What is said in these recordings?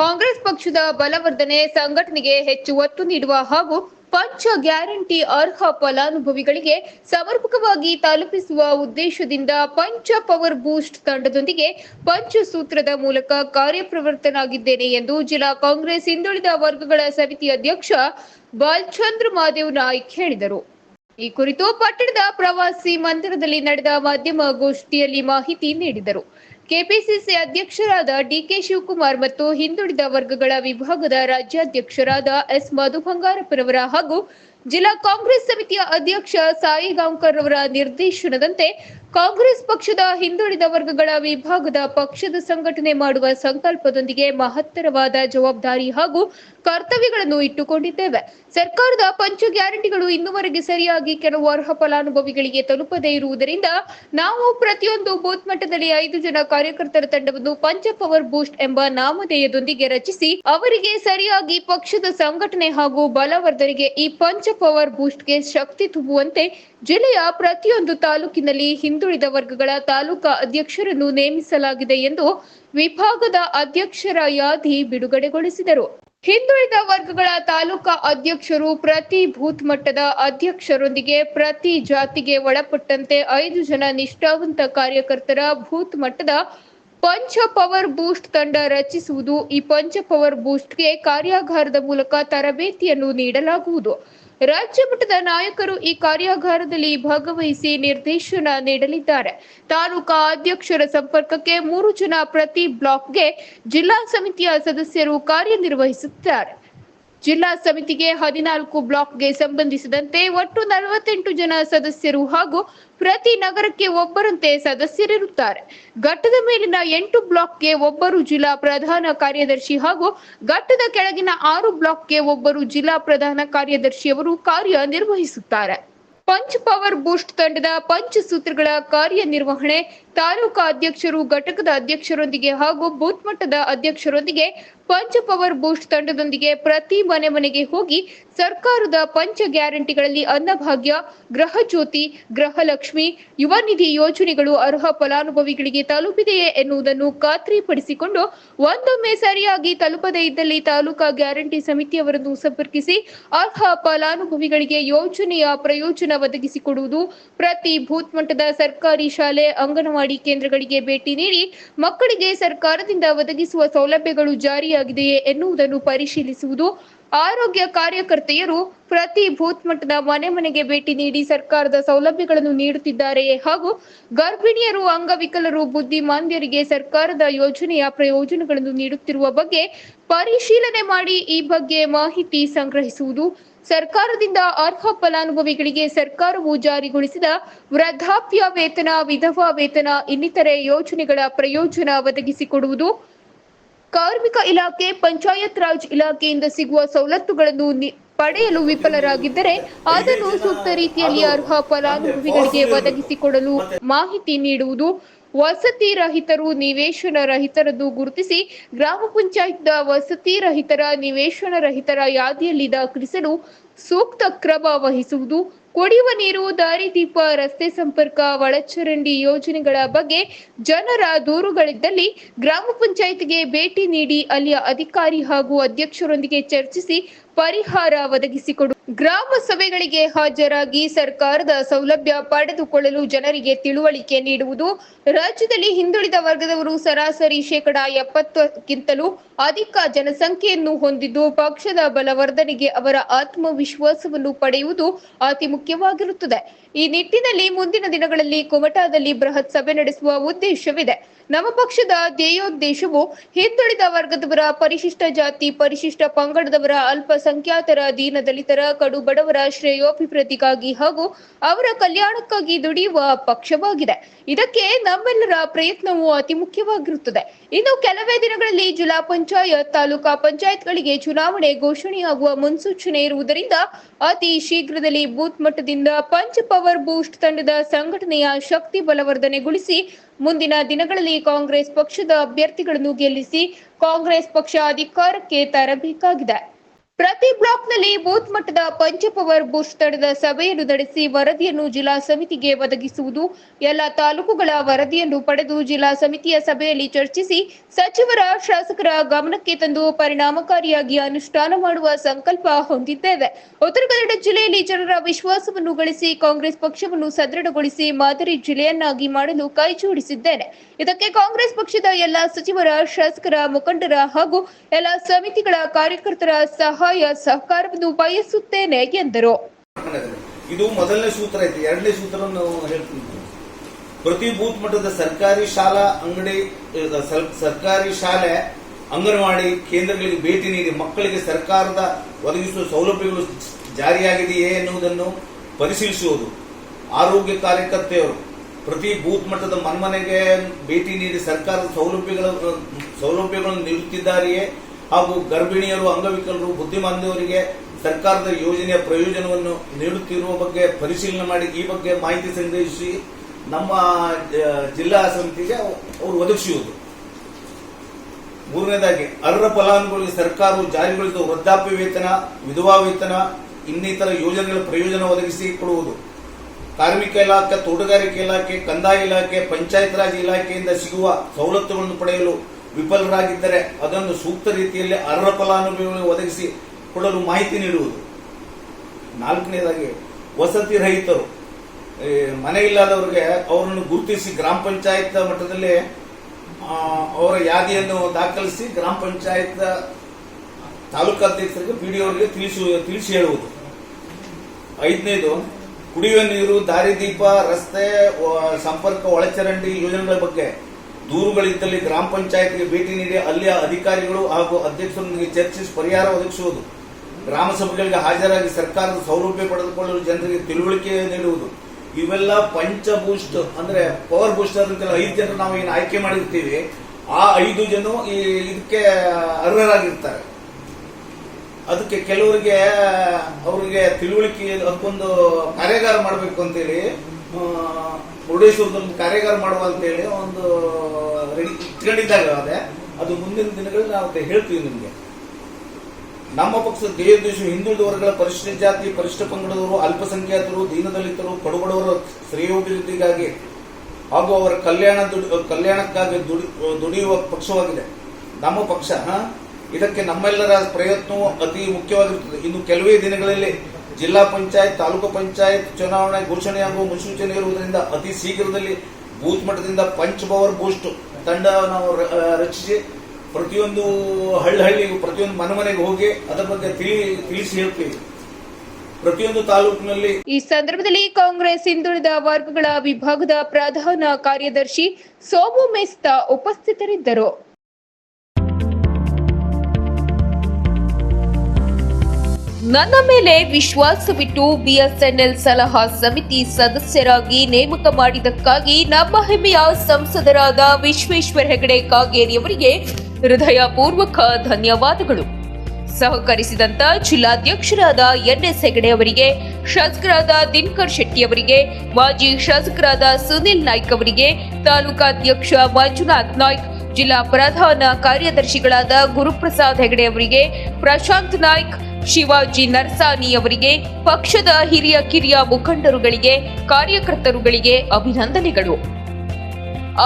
ಕಾಂಗ್ರೆಸ್ ಪಕ್ಷದ ಬಲವರ್ಧನೆ ಸಂಘಟನೆಗೆ ಹೆಚ್ಚು ಒತ್ತು ನೀಡುವ ಹಾಗೂ ಪಂಚ ಗ್ಯಾರಂಟಿ ಅರ್ಹ ಫಲಾನುಭವಿಗಳಿಗೆ ಸಮರ್ಪಕವಾಗಿ ತಲುಪಿಸುವ ಉದ್ದೇಶದಿಂದ ಪಂಚ ಪವರ್ ಬೂಸ್ಟ್ ತಂಡದೊಂದಿಗೆ ಪಂಚಸೂತ್ರದ ಮೂಲಕ ಕಾರ್ಯಪ್ರವರ್ತನಾಗಿದ್ದೇನೆ ಎಂದು ಜಿಲ್ಲಾ ಕಾಂಗ್ರೆಸ್ ಹಿಂದುಳಿದ ವರ್ಗಗಳ ಸಮಿತಿ ಅಧ್ಯಕ್ಷ ಬಾಲ್ಚಂದ್ರ ಮಾದೇವ್ ನಾಯ್ಕ್ ಹೇಳಿದರು. ಈ ಕುರಿತು ಪಟ್ಟಣದ ಪ್ರವಾಸಿ ಮಂದಿರದಲ್ಲಿ ನಡೆದ ಮಾಧ್ಯಮ ಗೋಷ್ಠಿಯಲ್ಲಿ ಮಾಹಿತಿ ನೀಡಿದರು. ಕೆಪಿಸಿಸಿ ಅಧ್ಯಕ್ಷರಾದ ಡಿಕೆ ಶಿವಕುಮಾರ್ ಮತ್ತು ಹಿಂದುಳಿದ ವರ್ಗಗಳ ವಿಭಾಗದ ರಾಜ್ಯಾಧ್ಯಕ್ಷರಾದ ಎಸ್ ಮಧು ಬಂಗಾರಪ್ಪನವರ ಹಾಗೂ ಜಿಲ್ಲಾ ಕಾಂಗ್ರೆಸ್ ಸಮಿತಿಯ ಅಧ್ಯಕ್ಷ ಸಾಯಿ ಗಾಂವ್ಕರ್ ಅವರ ನಿರ್ದೇಶನದಂತೆ ಕಾಂಗ್ರೆಸ್ ಪಕ್ಷದ ಹಿಂದುಳಿದ ವರ್ಗಗಳ ವಿಭಾಗದ ಪಕ್ಷದ ಸಂಘಟನೆ ಮಾಡುವ ಸಂಕಲ್ಪದೊಂದಿಗೆ ಮಹತ್ತರವಾದ ಜವಾಬ್ದಾರಿ ಹಾಗೂ ಕರ್ತವ್ಯಗಳನ್ನು ಇಟ್ಟುಕೊಂಡಿದ್ದೇವೆ. ಸರ್ಕಾರದ ಪಂಚ ಗ್ಯಾರಂಟಿಗಳು ಇನ್ನುವರೆಗೆ ಸರಿಯಾಗಿ ಕೆಲವು ಅರ್ಹ ಫಲಾನುಭವಿಗಳಿಗೆ ತಲುಪದೇ ಇರುವುದರಿಂದ ನಾವು ಪ್ರತಿಯೊಂದು ಬೂತ್ ಮಟ್ಟದಲ್ಲಿ ಐದು ಜನ ಕಾರ್ಯಕರ್ತರ ತಂಡವನ್ನು ಪಂಚ ಪವರ್ ಬೂಸ್ಟ್ ಎಂಬ ನಾಮಧೇಯದೊಂದಿಗೆ ರಚಿಸಿ ಅವರಿಗೆ ಸರಿಯಾಗಿ ಪಕ್ಷದ ಸಂಘಟನೆ ಹಾಗೂ ಬಲವರ್ಧನೆಗೆ ಈ ಪಂಚ ಪವರ್ ಬೂಸ್ಟ್ಗೆ ಶಕ್ತಿ ತುಂಬುವಂತೆ ಜಿಲ್ಲೆಯ ಪ್ರತಿಯೊಂದು ತಾಲೂಕಿನಲ್ಲಿ ಹಿಂದುಳಿದ ವರ್ಗಗಳ ತಾಲೂಕಾ ಅಧ್ಯಕ್ಷರನ್ನು ನೇಮಿಸಲಾಗಿದೆ ಎಂದು ವಿಭಾಗದ ಅಧ್ಯಕ್ಷರ ಯಾದಿ ಬಿಡುಗಡೆಗೊಳಿಸಿದರು. ಹಿಂದುಳಿದ ವರ್ಗಗಳ ತಾಲೂಕಾ ಅಧ್ಯಕ್ಷರು ಪ್ರತಿ ಬೂತ್ ಮಟ್ಟದ ಅಧ್ಯಕ್ಷರೊಂದಿಗೆ ಪ್ರತಿ ಜಾತಿಗೆ ಒಳಪಟ್ಟಂತೆ ಐದು ಜನ ನಿಷ್ಠಾವಂತ ಕಾರ್ಯಕರ್ತರ ಬೂತ್ ಮಟ್ಟದ ಪಂಚ ಪವರ್ ಬೂಸ್ಟ್ ತಂಡ ರಚಿಸುವುದು ಈ ಪಂಚ ಪವರ್ ಬೂಸ್ಟ್ಗೆ ಕಾರ್ಯಾಗಾರದ ಮೂಲಕ ತರಬೇತಿಯನ್ನು ನೀಡಲಾಗುವುದು. ರಾಜ್ಯ ಮಟ್ಟದ ನಾಯಕರು ಈ ಕಾರ್ಯಾಗಾರದಲ್ಲಿ ಭಾಗವಹಿಸಿ ನಿರ್ದೇಶನ ನೀಡಲಿದ್ದಾರೆ. ತಾಲೂಕಾ ಅಧ್ಯಕ್ಷರ ಸಂಪರ್ಕಕ್ಕೆ ಮೂರು ಜನ ಪ್ರತಿ ಬ್ಲಾಕ್ಗೆ ಜಿಲ್ಲಾ ಸಮಿತಿಯ ಸದಸ್ಯರು ಕಾರ್ಯನಿರ್ವಹಿಸುತ್ತಾರೆ. ಜಿಲ್ಲಾ ಸಮಿತಿಗೆ ಹದಿನಾಲ್ಕು ಬ್ಲಾಕ್ಗೆ ಸಂಬಂಧಿಸಿದಂತೆ ಒಟ್ಟು ನಲವತ್ತೆಂಟು ಜನ ಸದಸ್ಯರು ಹಾಗೂ ಪ್ರತಿ ನಗರಕ್ಕೆ ಒಬ್ಬರಂತೆ ಸದಸ್ಯರಿರುತ್ತಾರೆ. ಘಟ್ಟದ ಮೇಲಿನ ಎಂಟು ಬ್ಲಾಕ್ಗೆ ಒಬ್ಬರು ಜಿಲ್ಲಾ ಪ್ರಧಾನ ಕಾರ್ಯದರ್ಶಿ ಹಾಗೂ ಘಟ್ಟದ ಕೆಳಗಿನ ಆರು ಬ್ಲಾಕ್ಗೆ ಒಬ್ಬರು ಜಿಲ್ಲಾ ಪ್ರಧಾನ ಕಾರ್ಯದರ್ಶಿಯವರು ಕಾರ್ಯನಿರ್ವಹಿಸುತ್ತಾರೆ. ಪಂಚ್ ಪವರ್ ಬೂಸ್ಟ್ ತಂಡದ ಪಂಚ್ ಸೂತ್ರಗಳ ಕಾರ್ಯನಿರ್ವಹಣೆ ತಾಲೂಕಾ ಅಧ್ಯಕ್ಷರು ಘಟಕದ ಅಧ್ಯಕ್ಷರೊಂದಿಗೆ ಹಾಗೂ ಬೂತ್ ಮಟ್ಟದ ಅಧ್ಯಕ್ಷರೊಂದಿಗೆ ಪಂಚ ಪವರ್ ಬೂಸ್ಟ್ ತಂಡದೊಂದಿಗೆ ಪ್ರತಿ ಮನೆ ಮನೆಗೆ ಹೋಗಿ ಸರ್ಕಾರದ ಪಂಚ ಗ್ಯಾರಂಟಿಗಳಲ್ಲಿ ಅನ್ನಭಾಗ್ಯ, ಗೃಹ ಜ್ಯೋತಿ, ಗೃಹಲಕ್ಷ್ಮಿ, ಯುವ ನಿಧಿ ಯೋಜನೆಗಳು ಅರ್ಹ ಫಲಾನುಭವಿಗಳಿಗೆ ತಲುಪಿದೆಯೇ ಎನ್ನುವುದನ್ನು ಖಾತ್ರಿಪಡಿಸಿಕೊಂಡು ಒಂದೊಮ್ಮೆ ಸರಿಯಾಗಿ ತಲುಪದೇ ಇದ್ದಲ್ಲಿ ತಾಲೂಕಾ ಗ್ಯಾರಂಟಿ ಸಮಿತಿಯವರನ್ನು ಸಂಪರ್ಕಿಸಿ ಅರ್ಹ ಫಲಾನುಭವಿಗಳಿಗೆ ಯೋಜನೆಯ ಪ್ರಯೋಜನ ಒದಗಿಸಿಕೊಡುವುದು ಪ್ರತಿ ಬೂತ್ ಮಟ್ಟದ ಸರ್ಕಾರಿ ಶಾಲೆ, ಅಂಗನವಾಡಿ ಕೇಂದ್ರಗಳಿಗೆ ಭೇಟಿ ನೀಡಿ ಮಕ್ಕಳಿಗೆ ಸರ್ಕಾರದಿಂದ ಒದಗಿಸುವ ಸೌಲಭ್ಯಗಳು ಜಾರಿಯಾಗಿದೆಯೇ ಎನ್ನುವುದನ್ನು ಪರಿಶೀಲಿಸುವುದು ಆರೋಗ್ಯ ಕಾರ್ಯಕರ್ತೆಯರು ಪ್ರತಿ ಬೂತ್ ಮಟ್ಟದ ಮನೆ ಮನೆಗೆ ಭೇಟಿ ನೀಡಿ ಸರ್ಕಾರದ ಸೌಲಭ್ಯಗಳನ್ನು ನೀಡುತ್ತಿದ್ದಾರೆಯೇ ಹಾಗೂ ಗರ್ಭಿಣಿಯರು, ಅಂಗವಿಕಲರು, ಬುದ್ಧಿಮಾಂದ್ಯರಿಗೆ ಸರ್ಕಾರದ ಯೋಜನೆಯ ಪ್ರಯೋಜನಗಳನ್ನು ನೀಡುತ್ತಿರುವ ಬಗ್ಗೆ ಪರಿಶೀಲನೆ ಮಾಡಿ ಈ ಬಗ್ಗೆ ಮಾಹಿತಿ ಸಂಗ್ರಹಿಸುವುದು. ಸರ್ಕಾರದಿಂದ ಅರ್ಹ ಫಲಾನುಭವಿಗಳಿಗೆ ಸರ್ಕಾರವು ಜಾರಿಗೊಳಿಸಿದ ವೃದ್ಧಾಪ್ಯ ವೇತನ, ವಿಧವಾ ವೇತನ ಇನ್ನಿತರೆ ಯೋಜನೆಗಳ ಪ್ರಯೋಜನ ಒದಗಿಸಿಕೊಡುವುದು ಕಾರ್ಮಿಕ ಇಲಾಖೆ ಪಂಚಾಯತ್ ರಾಜ್ ಇಲಾಖೆಯಿಂದ ಸಿಗುವ ಸವಲತ್ತುಗಳನ್ನು ಪಡೆಯಲು ವಿಫಲರಾಗಿದ್ದರೆ ಅದನ್ನು ಸೂಕ್ತ ರೀತಿಯಲ್ಲಿ ಅರ್ಹ ಫಲಾನುಭವಿಗಳಿಗೆ ಒದಗಿಸಿಕೊಡಲು ಮಾಹಿತಿ ನೀಡುವುದು ವಸತಿ ರಹಿತರು ನಿವೇಶನ ರಹಿತರನ್ನು ಗುರುತಿಸಿ ಗ್ರಾಮ ಪಂಚಾಯತ್ ವಸತಿ ರಹಿತರ ನಿವೇಶನ ರಹಿತರ ಯಾದಿಯಲ್ಲಿ ದಾಖಲಿಸಲು ಸೂಕ್ತ ಕ್ರಮ ವಹಿಸುವುದು ಕುಡಿಯುವ ನೀರು ದಾರಿದೀಪ ರಸ್ತೆ ಸಂಪರ್ಕ, ಒಳಚರಂಡಿ ಯೋಜನೆಗಳ ಬಗ್ಗೆ ಜನರ ದೂರುಗಳಿದ್ದಲ್ಲಿ ಗ್ರಾಮ ಪಂಚಾಯತ್ಗೆ ಭೇಟಿ ನೀಡಿ ಅಲ್ಲಿಯ ಅಧಿಕಾರಿ ಹಾಗೂ ಅಧ್ಯಕ್ಷರೊಂದಿಗೆ ಚರ್ಚಿಸಿ ಪರಿಹಾರ ಒದಗಿಸಿಕೊಡು. ಗ್ರಾಮ ಸಭೆಗಳಿಗೆ ಹಾಜರಾಗಿ ಸರ್ಕಾರದ ಸೌಲಭ್ಯ ಪಡೆದುಕೊಳ್ಳಲು ಜನರಿಗೆ ತಿಳುವಳಿಕೆ ನೀಡುವುದು. ರಾಜ್ಯದಲ್ಲಿ ಹಿಂದುಳಿದ ವರ್ಗದವರು ಸರಾಸರಿ ಶೇಕಡ ಎಪ್ಪತ್ತಕ್ಕಿಂತಲೂ ಅಧಿಕ ಜನಸಂಖ್ಯೆಯನ್ನು ಹೊಂದಿದ್ದು, ಪಕ್ಷದ ಬಲವರ್ಧನೆಗೆ ಅವರ ಆತ್ಮವಿಶ್ವಾಸವನ್ನು ಪಡೆಯುವುದು ಅತಿ ಮುಖ್ಯವಾಗಿರುತ್ತದೆ. ಈ ನಿಟ್ಟಿನಲ್ಲಿ ಮುಂದಿನ ದಿನಗಳಲ್ಲಿ ಕುಮಟಾದಲ್ಲಿ ಬೃಹತ್ ಸಭೆ ನಡೆಸುವ ಉದ್ದೇಶವಿದೆ. ನಮ್ಮ ಪಕ್ಷದ ಧ್ಯೇಯೋದ್ದೇಶವು ಹಿಂದುಳಿದ ವರ್ಗದವರ ಪರಿಶಿಷ್ಟ ಜಾತಿ, ಪರಿಶಿಷ್ಟ ಪಂಗಡದವರ ಅಲ್ಪಸಂಖ್ಯಾತರ ದೀನದಲಿತರ ಕಡು ಬಡವರ ಶ್ರೇಯೋಭಿವೃದ್ಧಿಗಾಗಿ ಹಾಗೂ ಅವರ ಕಲ್ಯಾಣಕ್ಕಾಗಿ ದುಡಿಯುವ ಪಕ್ಷವಾಗಿದೆ. ಇದಕ್ಕೆ ನಮ್ಮೆಲ್ಲರ ಪ್ರಯತ್ನವು ಅತಿ ಮುಖ್ಯವಾಗಿರುತ್ತದೆ. ಇನ್ನು ಕೆಲವೇ ದಿನಗಳಲ್ಲಿ ಜಿಲ್ಲಾ ಪಂಚಾಯತ್, ತಾಲೂಕಾ ಪಂಚಾಯತ್ಗಳಿಗೆ ಚುನಾವಣೆ ಘೋಷಣೆಯಾಗುವ ಮುನ್ಸೂಚನೆ ಇರುವುದರಿಂದ ಅತಿ ಶೀಘ್ರದಲ್ಲಿ ಬೂತ್ ಮಟ್ಟದಿಂದ ಪಂಚ್ ಪವರ್ ಬೂಸ್ಟ್ ತಂಡದ ಸಂಘಟನೆಯ ಶಕ್ತಿ ಬಲವರ್ಧನೆಗೊಳಿಸಿ ಮುಂದಿನ ದಿನಗಳಲ್ಲಿ ಕಾಂಗ್ರೆಸ್ ಪಕ್ಷದ ಅಭ್ಯರ್ಥಿಗಳನ್ನು ಗೆಲ್ಲಿಸಿ ಕಾಂಗ್ರೆಸ್ ಪಕ್ಷ ಅಧಿಕಾರಕ್ಕೆ ತರಬೇಕಾಗಿದೆ. ಪ್ರತಿ ಬ್ಲಾಕ್ನಲ್ಲಿ ಬೂತ್ ಮಟ್ಟದ ಪಂಚಪವರ್ ಬೂತ್ ತಡೆದ ಸಭೆಯನ್ನು ನಡೆಸಿ ವರದಿಯನ್ನು ಜಿಲ್ಲಾ ಸಮಿತಿಗೆ ಒದಗಿಸುವುದು, ಎಲ್ಲ ತಾಲೂಕುಗಳ ವರದಿಯನ್ನು ಪಡೆದು ಜಿಲ್ಲಾ ಸಮಿತಿಯ ಸಭೆಯಲ್ಲಿ ಚರ್ಚಿಸಿ ಸಚಿವರ, ಶಾಸಕರ ಗಮನಕ್ಕೆ ತಂದು ಪರಿಣಾಮಕಾರಿಯಾಗಿ ಅನುಷ್ಠಾನ ಮಾಡುವ ಸಂಕಲ್ಪ ಹೊಂದಿದ್ದೇವೆ. ಉತ್ತರ ಕನ್ನಡ ಜಿಲ್ಲೆಯಲ್ಲಿ ಜನರ ವಿಶ್ವಾಸವನ್ನು ಗಳಿಸಿ ಕಾಂಗ್ರೆಸ್ ಪಕ್ಷವನ್ನು ಸದೃಢಗೊಳಿಸಿ ಮಾದರಿ ಜಿಲ್ಲೆಯನ್ನಾಗಿ ಮಾಡಲು ಕೈಜೋಡಿಸಿದ್ದೇನೆ ಇದಕ್ಕೆ ಕಾಂಗ್ರೆಸ್ ಪಕ್ಷದ ಎಲ್ಲ ಸಚಿವರ, ಶಾಸಕರ ಮುಖಂಡರ ಹಾಗೂ ಎಲ್ಲ ಸಮಿತಿಗಳ ಕಾರ್ಯಕರ್ತರ ಸಹಾಯ ಸಹಕಾರವನ್ನು ಬಯಸುತ್ತೇನೆ ಎಂದರು. ಇದು ಮೊದಲನೇ ಸೂತ್ರ ಐತಿ, ಎರಡನೇ ಸೂತ್ರ ಹೇಳ್ತೀನಿ ಪ್ರತಿ ಬೂತ್ ಮಟ್ಟದ ಸರ್ಕಾರಿ ಶಾಲಾ ಅಂಗಡಿ ಸರ್ಕಾರಿ ಶಾಲೆ, ಅಂಗನವಾಡಿ ಕೇಂದ್ರಗಳಿಗೆ ಭೇಟಿ ನೀಡಿ ಮಕ್ಕಳಿಗೆ ಸರ್ಕಾರದ ಒದಗಿಸುವ ಸೌಲಭ್ಯಗಳು ಜಾರಿಯಾಗಿದೆಯೇ ಎನ್ನುವುದನ್ನು ಪರಿಶೀಲಿಸುವುದು. ಆರೋಗ್ಯ ಕಾರ್ಯಕರ್ತೆಯವರು ಪ್ರತಿ ಬೂತ್ ಮಟ್ಟದ ಮನ್ಮನೆಗೆ ಭೇಟಿ ನೀಡಿ ಸರ್ಕಾರದ ಸೌಲಭ್ಯಗಳ, ಸೌಲಭ್ಯಗಳನ್ನು ನೀಡುತ್ತಿದ್ದಾರೆಯೇ ಹಾಗೂ ಗರ್ಭಿಣಿಯರು, ಅಂಗವಿಕಲರು ಬುದ್ಧಿಮಾಂದ್ಯವರಿಗೆ ಸರ್ಕಾರದ ಯೋಜನೆಯ ಪ್ರಯೋಜನವನ್ನು ನೀಡುತ್ತಿರುವ ಬಗ್ಗೆ ಪರಿಶೀಲನೆ ಮಾಡಿ ಈ ಬಗ್ಗೆ ಮಾಹಿತಿ ಸಂಗ್ರಹಿಸಿ ನಮ್ಮ ಜಿಲ್ಲಾ ಸಮಿತಿಗೆ ಅವರು ಒದಗಿಸುವುದು. ಮೂರನೇದಾಗಿ, ಅರ್ಹ ಫಲಾನುಭವಿಗಳಿಗೆ ಸರ್ಕಾರವು ಜಾರಿಗೊಳಿಸಿದ ವೃದ್ಧಾಪ್ಯ ವೇತನ, ವಿಧವಾ ವೇತನ, ಇನ್ನಿತರ ಯೋಜನೆಗಳ ಪ್ರಯೋಜನ ಒದಗಿಸಿ ಕೊಡುವುದು. ಕಾರ್ಮಿಕ ಇಲಾಖೆ, ತೋಟಗಾರಿಕೆ ಇಲಾಖೆ, ಕಂದಾಯ ಇಲಾಖೆ, ಪಂಚಾಯತ್ ರಾಜ್ ಇಲಾಖೆಯಿಂದ ಸಿಗುವ ಸವಲತ್ತುಗಳನ್ನು ಪಡೆಯಲು ವಿಫಲರಾಗಿದ್ದರೆ ಅದನ್ನು ಸೂಕ್ತ ರೀತಿಯಲ್ಲಿ ಅರ್ಹ ಫಲಾನುಭವಿಗಳಿಗೆ ಒದಗಿಸಿ ಕೊಡಲು ಮಾಹಿತಿ ನೀಡುವುದು. ನಾಲ್ಕನೇದಾಗಿ, ವಸತಿ ರಹಿತರು. ಮನೆ ಇಲ್ಲದವರಿಗೆ ಅವರನ್ನು ಗುರುತಿಸಿ ಗ್ರಾಮ ಪಂಚಾಯತ್ ಮಟ್ಟದಲ್ಲಿ ಅವರ ಯಾದಿಯನ್ನು ದಾಖಲಿಸಿ ಗ್ರಾಮ ಪಂಚಾಯತ್ ತಾಲೂಕು ಅಧ್ಯಕ್ಷರಿಗೆ ಪಿಡಿಒ ಅವರಿಗೆ ತಿಳಿಸಿ ತಿಳಿಸಿ ಹೇಳುವುದು. ಐದನೇದು, ಕುಡಿಯುವ ನೀರು ದಾರಿದೀಪ ರಸ್ತೆ ಸಂಪರ್ಕ, ಒಳಚರಂಡಿ ಯೋಜನೆಗಳ ಬಗ್ಗೆ ದೂರುಗಳಿದ್ದಲ್ಲಿ ಗ್ರಾಮ ಪಂಚಾಯತ್ಗೆ ಭೇಟಿ ನೀಡಿ ಅಲ್ಲಿಯ ಅಧಿಕಾರಿಗಳು ಹಾಗೂ ಅಧ್ಯಕ್ಷರೊಂದಿಗೆ ಚರ್ಚಿಸಿ ಪರಿಹಾರ ಒದಗಿಸುವುದು. ಗ್ರಾಮ ಸಭೆಗಳಿಗೆ ಹಾಜರಾಗಿ ಸರ್ಕಾರದ ಸೌಲಭ್ಯ ಪಡೆದುಕೊಳ್ಳಲು ಜನರಿಗೆ ತಿಳುವಳಿಕೆ ನೀಡುವುದು. ಇವೆಲ್ಲ ಪಂಚ ಬೂಸ್ಟ್ ಅಂದ್ರೆ ಪವರ್ ಬೂಸ್ಟರ್ ಅಂತ ಐದು ಜನರು ನಾವು ಏನು ಆಯ್ಕೆ ಮಾಡಿರ್ತೀವಿ. ಆ ಐದು ಜನ ಈ ಇದಕ್ಕೆ ಅರ್ಹರಾಗಿರ್ತಾರೆ. ಅದಕ್ಕೆ ಕೆಲವರಿಗೆ ಅವರಿಗೆ ತಿಳುವಳಿಕೆ, ಅದಕ್ಕೊಂದು ಕಾರ್ಯಾಗಾರ ಮಾಡಬೇಕು ಅಂತೇಳಿ ಮುರುಡೇಶ್ವರದಲ್ಲಿ ಕಾರ್ಯಾಗಾರ ಮಾಡುವ ಅಂತೇಳಿ ಒಂದು ರೆಡಿ ಇಟ್ಕೊಂಡಿದ್ದಾಗ ಅದೇ. ಅದು ಮುಂದಿನ ದಿನಗಳಲ್ಲಿ ನಾವು ಹೇಳ್ತೀವಿ ನಿಮಗೆ. ನಮ್ಮ ಪಕ್ಷದ ದೇಶ ಹಿಂದುಳಿದ ವರ್ಗಗಳ ಪರಿಶಿಷ್ಟ ಜಾತಿ ಪರಿಶಿಷ್ಟ ಪಂಗಡದವರು, ಅಲ್ಪಸಂಖ್ಯಾತರು, ದೀನದಲಿತರು ಕಡುಬಡವರ ಶ್ರೇಯೋಭಿವೃದ್ಧಿಗಾಗಿ ಹಾಗೂ ಅವರ ಕಲ್ಯಾಣ ಕಲ್ಯಾಣಕ್ಕಾಗಿ ದುಡಿ- ದುಡಿಯುವ ಪಕ್ಷವಾಗಿದೆ. ನಮ್ಮ ಪಕ್ಷ? ಇದಕ್ಕೆ ನಮ್ಮೆಲ್ಲರ ಪ್ರಯತ್ನವು ಅತಿ ಮುಖ್ಯವಾಗಿರುತ್ತದೆ. ಇನ್ನು ಕೆಲವೇ ದಿನಗಳಲ್ಲಿ ಜಿಲ್ಲಾ ಪಂಚಾಯತ್, ತಾಲೂಕು ಪಂಚಾಯತ್ ಚುನಾವಣೆ ಘೋಷಣೆಯಾಗುವ ಮುನ್ಸೂಚನೆ ಇರುವುದರಿಂದ ಅತಿ ಶೀಘ್ರದಲ್ಲಿ ಬೂತ್ ಮಟ್ಟದಿಂದ ಪಂಚ್ ಪವರ್ ಬೂಸ್ಟ್ ತಂಡ ನಾವು ರಚಿಸಿ ಪ್ರತಿಯೊಂದು ಹಳ್ಳಿ ಹಳ್ಳಿಗೂ, ಪ್ರತಿಯೊಂದು ಮನೆ ಮನೆಗೆ ಹೋಗಿ ಅದರ ಬಗ್ಗೆ ತಿಳಿ, ತಿಳಿಸಿ ಹೇಳ್ತೀವಿ. ಪ್ರತಿಯೊಂದು ತಾಲೂಕಿನಲ್ಲಿ ಈ ಸಂದರ್ಭದಲ್ಲಿ ಕಾಂಗ್ರೆಸ್ ಹಿಂದುಳಿದ ವರ್ಗಗಳ ವಿಭಾಗದ ಪ್ರಧಾನ ಕಾರ್ಯದರ್ಶಿ ಸೋಮು ಮೆಸ್ತಾ ಉಪಸ್ಥಿತರಿದ್ದರು. ನನ್ನ ಮೇಲೆ ವಿಶ್ವಾಸವಿಟ್ಟು ಬಿಎಸ್ಎನ್ಎಲ್ ಸಲಹಾ ಸಮಿತಿ ಸದಸ್ಯರಾಗಿ ನೇಮಕ ಮಾಡಿದ್ದಕ್ಕಾಗಿ ನಮ್ಮ ಹೆಮ್ಮೆಯ ಸಂಸದರಾದ ವಿಶ್ವೇಶ್ವರ ಹೆಗಡೆ ಕಾಗೇರಿಯವರಿಗೆ ಹೃದಯಪೂರ್ವಕ ಧನ್ಯವಾದಗಳು. ಸಹಕರಿಸಿದಂತ ಜಿಲ್ಲಾಧ್ಯಕ್ಷರಾದ ಎನ್ಎಸ್ ಹೆಗಡೆ ಅವರಿಗೆ, ಶಾಸಕರಾದ ದಿನಕರ್ ಶೆಟ್ಟಿ ಅವರಿಗೆ, ಮಾಜಿ ಶಾಸಕರಾದ ಸುನಿಲ್ ನಾಯ್ಕ್ ಅವರಿಗೆ, ತಾಲೂಕಾಧ್ಯಕ್ಷ ಮಂಜುನಾಥ್ ನಾಯ್ಕ್ ಜಿಲ್ಲಾ ಪ್ರಧಾನ ಕಾರ್ಯದರ್ಶಿಗಳಾದ ಗುರುಪ್ರಸಾದ್ ಹೆಗಡೆ ಅವರಿಗೆ, ಪ್ರಶಾಂತ್ ನಾಯ್ಕ್, ಶಿವಾಜಿ ನರ್ಸಾನಿ ಅವರಿಗೆ, ಪಕ್ಷದ ಹಿರಿಯ ಕಿರಿಯ ಮುಖಂಡರುಗಳಿಗೆ, ಕಾರ್ಯಕರ್ತರುಗಳಿಗೆ ಅಭಿನಂದನೆಗಳು.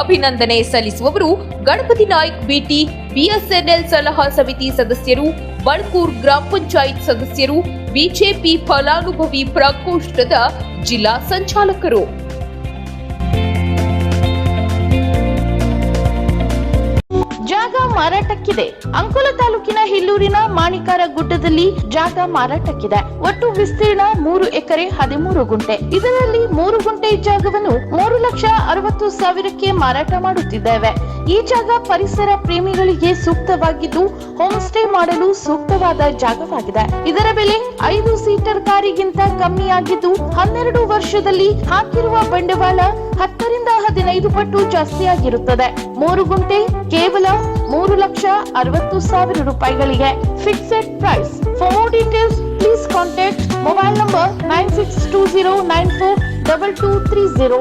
ಅಭಿನಂದನೆ ಸಲ್ಲಿಸುವವರು ಗಣಪತಿ ನಾಯ್ಕ್ ಬಿಟಿ ಬಿಎಸ್ಎನ್ಎಲ್ ಸಲಹಾ ಸಮಿತಿ ಸದಸ್ಯರು, ಬಳ್ಕೂರ್ ಗ್ರಾಮ ಪಂಚಾಯತ್ ಸದಸ್ಯರು, ಬಿಜೆಪಿ ಫಲಾನುಭವಿ ಪ್ರಕೋಷ್ಠದ ಜಿಲ್ಲಾ ಸಂಚಾಲಕರು. ಮಾರಾಟಕ್ಕಿದೆ. ಅಂಕೋಲ ತಾಲೂಕಿನ ಹಿಲ್ಲೂರಿನ ಮಾಣಿಕಾರ ಗುಡ್ಡದಲ್ಲಿ ಜಾಗ ಮಾರಾಟಕ್ಕಿದೆ. ಒಟ್ಟು ವಿಸ್ತೀರ್ಣ ಮೂರು ಎಕರೆ ಹದಿಮೂರು ಗುಂಟೆ. ಇದರಲ್ಲಿ ಮೂರು ಗುಂಟೆ ಜಾಗವನ್ನು ಮೂರು ಲಕ್ಷ ಅರವತ್ತು ಸಾವಿರಕ್ಕೆ ಮಾರಾಟ ಮಾಡುತ್ತಿದ್ದೇವೆ. ಈ ಜಾಗ ಪರಿಸರ ಪ್ರೇಮಿಗಳಿಗೆ ಸೂಕ್ತವಾಗಿದ್ದು ಹೋಮ್ ಸ್ಟೇ ಮಾಡಲು ಸೂಕ್ತವಾದ ಜಾಗವಾಗಿದೆ. ಇದರ ಬೆಲೆ ಐದು ಸೀಟರ್ ಕಾರಿಗಿಂತ ಕಮ್ಮಿಯಾಗಿದ್ದು, ಹನ್ನೆರಡು ವರ್ಷದಲ್ಲಿ ಹಾಕಿರುವ ಬಂಡವಾಳ ಹತ್ತರಿಂದ ಹದಿನೈದು ಪಟ್ಟು ಜಾಸ್ತಿಯಾಗಿರುತ್ತದೆ. ಮೂರು ಗುಂಟೆ ಕೇವಲ ಮೂರು ಲಕ್ಷ ಅರವತ್ತು ಸಾವಿರ ರೂಪಾಯಿಗಳಿಗೆ fixed price for details please contact mobile number nine six two zero nine four double two three zero